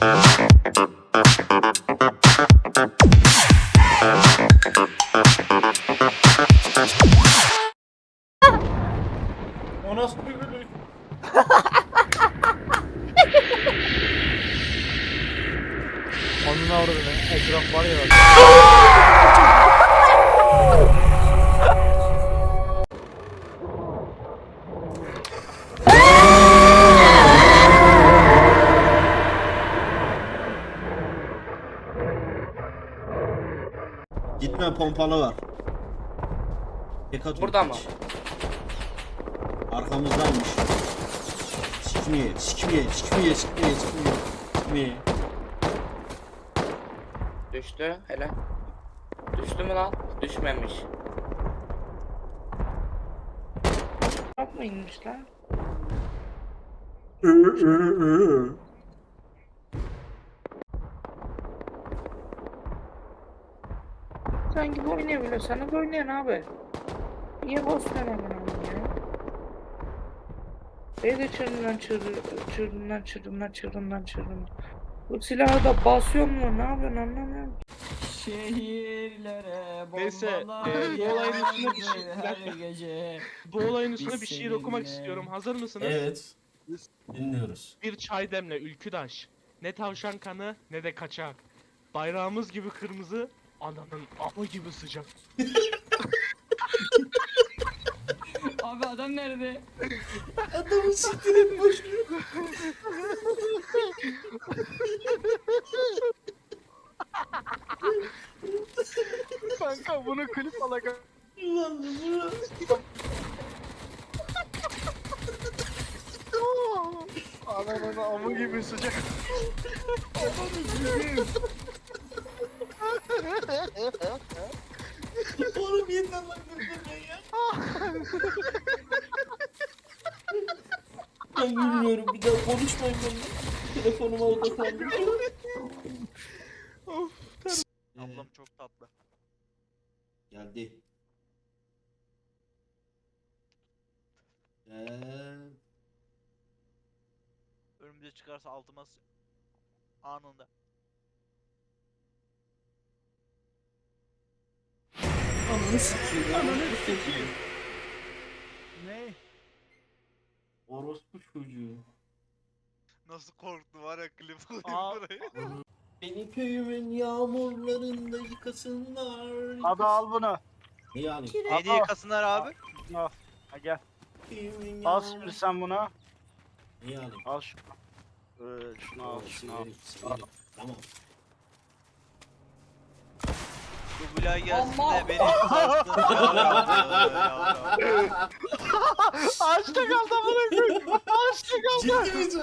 O nasıl bir gülüş? Onun avradını etraf var ya. Gitme pompalı var. Dikkat Burada mı? Arkamızdaymış. Sikmeye, sikmeye, sikmeye, sikmeye, sikmeye, sikmeye. Düştü hele. Düştü mü lan? Düşmemiş. İnmiş lan? Sen gibi oynayabiliyor. Sen de oynayan abi. Niye bozuyorsun amına ya? Beni de çırından çırdı, çırdından çırdından çırdından çırdından. Bu silahı da basıyor mu? Ne yapıyorsun anlamıyorum. Şehirlere Neyse, bombalar e, bu olayın üstüne bir şey- her gece. Bu olayın üstüne Biz bir şiir okumak seninle- istiyorum. Hazır mısınız? Evet. Dinliyoruz. Bir çay demle ülküdaş. Ne tavşan kanı ne de kaçak. Bayrağımız gibi kırmızı, ananın amı gibi sıcak. Abi adam nerede? Adamı siktir et boşuna. Kanka bunu klip alaka. Lan bu. Ananın amı gibi sıcak. Oğlum yeniden lan ben ya. Ben bilmiyorum bir daha konuşmayın benimle. Telefonuma odaklandım. Ablam çok tatlı. Geldi. Eee... Önümüze çıkarsa altıma anında. Sikeyim. Ne? Orospu çocuğu. Nasıl korktu var ya klip alayım burayı. Beni köyümün yağmurlarında yıkasınlar. Abi al bunu. Yani? Neydi yıkasınlar abi? Ha gel. Al şimdi sen bunu. Ne yani? Al şunu. Ee, şunu al, şunu al. Tamam. Bu Bilal gelsin de beni yıkarsın. Açta kaldı amına koyayım. Açta kaldı. Ciddi misin?